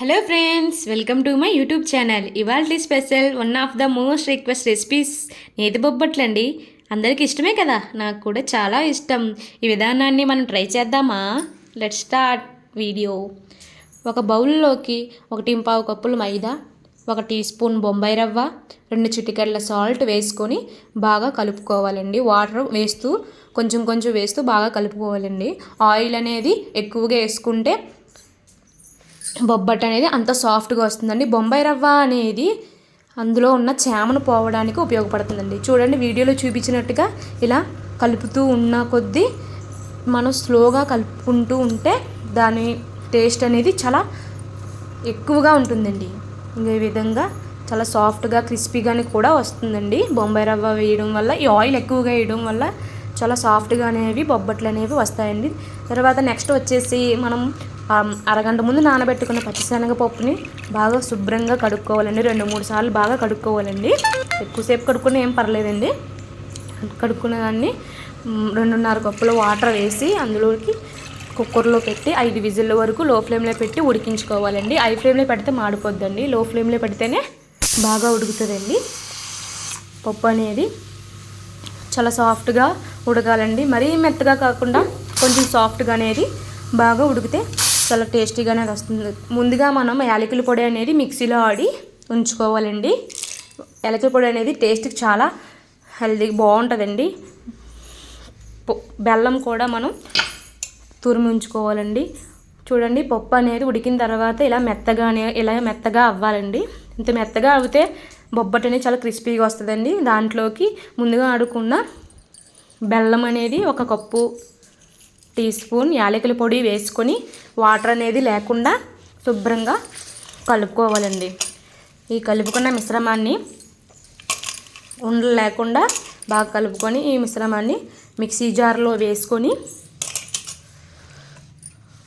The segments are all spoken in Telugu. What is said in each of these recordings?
Hello friends welcome to my YouTube channel ఇవాళ special one of the most request recipes నేతి బొబ్బట్లండి. అందరికి ఇష్టమే కదా? నాకు కూడా చాలా ఇష్టం. ఈ విధానాన్ని మనం ట్రై చేద్దామా? లెట్ స్టార్ట్ వీడియో ఒక బౌల్లోకి ఒకటి పావు కప్పులు మైదా ఒక టీ స్పూన్ బొంబాయి రవ్వ రెండు చిటికెళ్ళ సాల్ట్ వేసుకొని బాగా కలుపుకోవాలండి. వాటర్ వేస్తూ కొంచెం కొంచెం వేస్తూ బాగా కలుపుకోవాలండి. ఆయిల్ అనేది ఎక్కువగా వేసుకుంటే బొబ్బట్ అనేది అంత సాఫ్ట్గా వస్తుందండి. బొంబాయి రవ్వ అనేది అందులో ఉన్న చేమను పోవడానికి ఉపయోగపడుతుందండి. చూడండి వీడియోలో చూపించినట్టుగా ఇలా కలుపుతూ ఉన్న కొద్దీ మనం స్లోగా కలుపుకుంటూ ఉంటే దాని టేస్ట్ అనేది చాలా ఎక్కువగా ఉంటుందండి. ఇంకే విధంగా చాలా సాఫ్ట్గా క్రిస్పీగాని కూడా వస్తుందండి. బొంబాయి రవ్వ వేయడం వల్ల ఈ ఆయిల్ ఎక్కువగా వేయడం వల్ల చాలా సాఫ్ట్గా అనేవి బొబ్బట్లు అనేవి వస్తాయండి. తర్వాత నెక్స్ట్ వచ్చేసి మనం అరగంట ముందు నానబెట్టుకున్న పచ్చిశనగ పప్పుని బాగా శుభ్రంగా కడుక్కోవాలండి. రెండు మూడు సార్లు బాగా కడుక్కోవాలండి. ఎక్కువసేపు కడుక్కుని ఏం పర్లేదండి. కడుక్కున్న దాన్ని రెండున్నర కప్పుల వాటర్ వేసి అందులోకి కుక్కర్లో పెట్టి ఐదు విజిల్ల వరకు లో ఫ్లేమ్లో పెట్టి ఉడికించుకోవాలండి. ఐ ఫ్లేమ్లో పెడితే మాడిపోద్దండి. లో ఫ్లేమ్లో పెడితేనే బాగా ఉడుకుతుందండి. పప్పు అనేది చాలా సాఫ్ట్గా ఉడకాలండి. మరీ మెత్తగా కాకుండా కొంచెం సాఫ్ట్గా అనేది బాగా ఉడికితే చాలా టేస్టీగా అనేది వస్తుంది. ముందుగా మనం యాలకుల పొడి అనేది మిక్సీలో ఆడి ఉంచుకోవాలండి. యాలకుల పొడి అనేది టేస్ట్కి చాలా హెల్దీ బాగుంటుందండి. బెల్లం కూడా మనం తురిమి ఉంచుకోవాలండి. చూడండి పప్పు అనేది ఉడికిన తర్వాత ఇలా మెత్తగానే ఇలా మెత్తగా అవ్వాలండి. ఇంత మెత్తగా అవితే బొబ్బట్ అనేది చాలా క్రిస్పీగా వస్తుందండి. దాంట్లోకి ముందుగా ఆడుకున్న బెల్లం అనేది ఒక కప్పు టీ స్పూన్ యాలకుల పొడి వేసుకొని వాటర్ అనేది లేకుండా శుభ్రంగా కలుపుకోవాలండి. ఈ కలుపుకున్న మిశ్రమాన్ని ఉండలు లేకుండా బాగా కలుపుకొని ఈ మిశ్రమాన్ని మిక్సీ జార్లో వేసుకొని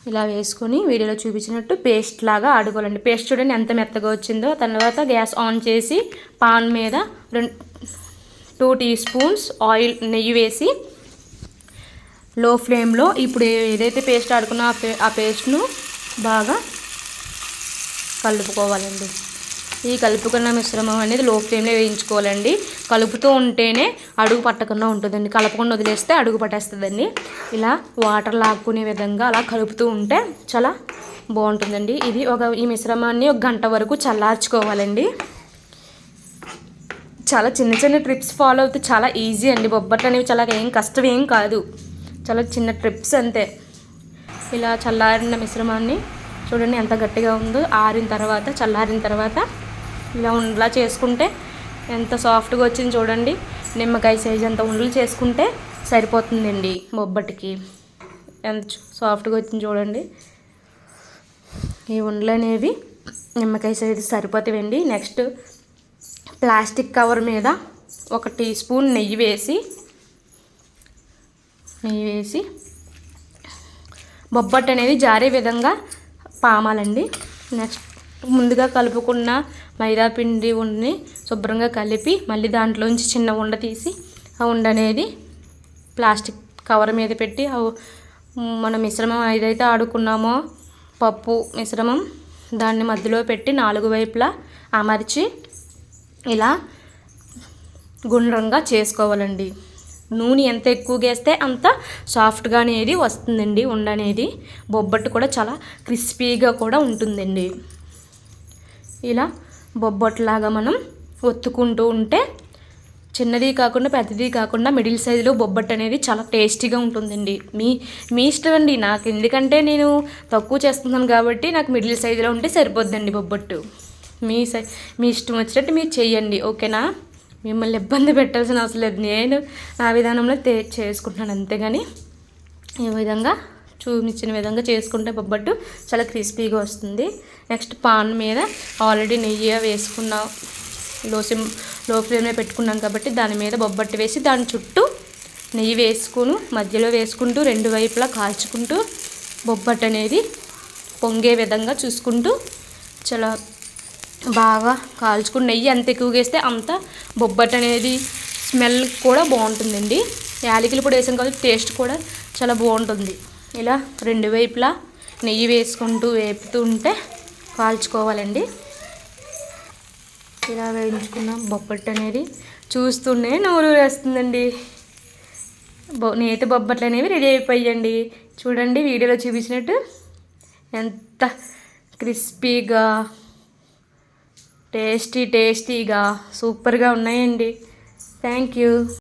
ఇలా వేసుకొని వీడియోలో చూపించినట్టు పేస్ట్ లాగా ఆడుకోవాలండి. పేస్ట్ చూడండి ఎంత మెత్తగా వచ్చిందో. తర్వాత గ్యాస్ ఆన్ చేసి పాన్ మీద రెండు టూ టీ స్పూన్స్ ఆయిల్ నెయ్యి వేసి లో ఫ్లేమ్లో ఇప్పుడు ఏదైతే పేస్ట్ ఆడుకున్నా ఆ పేస్ట్ను బాగా కలుపుకోవాలండి. ఈ కలుపుకున్న మిశ్రమం అనేది లో ఫ్లేమ్లో వేయించుకోవాలండి. కలుపుతూ ఉంటేనే అడుగు పట్టకుండా ఉంటుందండి. కలపకుండా వదిలేస్తే అడుగు పట్టేస్తుందండి. ఇలా వాటర్ లాక్కునే విధంగా అలా కలుపుతూ ఉంటే చాలా బాగుంటుందండి. ఇది ఒక ఈ మిశ్రమాన్ని ఒక గంట వరకు చల్లార్చుకోవాలండి. చాలా చిన్న చిన్న ట్రిప్స్ ఫాలో అవుతే చాలా ఈజీ అండి. బొబ్బట్లు అనేవి చాలా ఏం కష్టం ఏం కాదు. చాలా చిన్న ట్రిప్స్ అంతే. ఇలా చల్లారిన మిశ్రమాన్ని చూడండి ఎంత గట్టిగా ఉందో. ఆరిన తర్వాత చల్లారిన తర్వాత ఇలా ఉండలా చేసుకుంటే ఎంత సాఫ్ట్గా వచ్చింది చూడండి. నిమ్మకాయ సైజ్ అంత ఉండలు చేసుకుంటే సరిపోతుందండి బొబ్బటికి. ఎంత సాఫ్ట్గా వచ్చింది చూడండి. ఈ ఉండలు అనేవి నిమ్మకాయ సైజు సరిపోతాయండి. నెక్స్ట్ ప్లాస్టిక్ కవర్ మీద ఒక టీ స్పూన్ నెయ్యి వేసి నెయ్యి వేసి బొబ్బట్టు అనేది జారే విధంగా పామాలండి. నెక్స్ట్ ముందుగా కలుపుకున్న మైదా పిండి ఉండని శుభ్రంగా కలిపి మళ్ళీ దాంట్లోంచి చిన్న ఉండ తీసి ఆ ఉండ అనేది ప్లాస్టిక్ కవర్ మీద పెట్టి మన మిశ్రమం ఏదైతే ఆడుకున్నామో పప్పు మిశ్రమం దాన్ని మధ్యలో పెట్టి నాలుగు వైపులా అమర్చి ఇలా గుండ్రంగా చేసుకోవాలండి. నూనె ఎంత ఎక్కువగా వేస్తే అంత సాఫ్ట్గా అనేది వస్తుందండి ఉండనేది బొబ్బట్టు కూడా చాలా క్రిస్పీగా కూడా ఉంటుందండి. ఇలా బొబ్బట్లాగా మనం ఒత్తుకుంటూ ఉంటే చిన్నది కాకుండా పెద్దది కాకుండా మిడిల్ సైజులో బొబ్బట్టు అనేది చాలా టేస్టీగా ఉంటుందండి. మీ మీ ఇష్టం అండి. నాకు ఎందుకంటే నేను తక్కువ చేస్తున్నాను కాబట్టి నాకు మిడిల్ సైజులో ఉంటే సరిపోద్దండి బొబ్బట్టు. మీ సై మీ ఇష్టం వచ్చినట్టు మీరు చెయ్యండి. ఓకేనా? మిమ్మల్ని ఇబ్బంది పెట్టాల్సిన అవసరం లేదు. నేను నా విధానంలో తే చేసుకుంటున్నాను. అంతేగాని ఈ విధంగా చూపించిన విధంగా చేసుకుంటే బొబ్బట్టు చాలా క్రిస్పీగా వస్తుంది. నెక్స్ట్ పాన్ మీద ఆల్రెడీ నెయ్యి వేసుకున్న లో సిమ్లో ఫ్లేమ్లో పెట్టుకున్నాం కాబట్టి దాని మీద బొబ్బట్టు వేసి దాని చుట్టూ నెయ్యి వేసుకుని మధ్యలో వేసుకుంటూ రెండు వైపులా కాల్చుకుంటూ బొబ్బట్టు అనేది పొంగే విధంగా చూసుకుంటూ చాలా బాగా కాల్చుకుని నెయ్యి ఎంత ఎక్కువగా వేస్తే అంత బొబ్బట్టు అనేది స్మెల్ కూడా బాగుంటుందండి. యాలకులు కూడా వేసాం కాబట్టి టేస్ట్ కూడా చాలా బాగుంటుంది. ఇలా రెండు వైపులా నెయ్యి వేసుకుంటూ వేపుతూ ఉంటే కాల్చుకోవాలండి. ఇలా వేయించుకున్న బొప్పట్టు అనేది చూస్తూనే నూరు వేస్తుందండి బొ నేతి బొబ్బట్లు అనేవి రెడీ అయిపోయాయండి. చూడండి వీడియోలో చూపించినట్టు ఎంత క్రిస్పీగా టేస్టీ టేస్టీగా సూపర్గా ఉన్నాయండి. Thank you.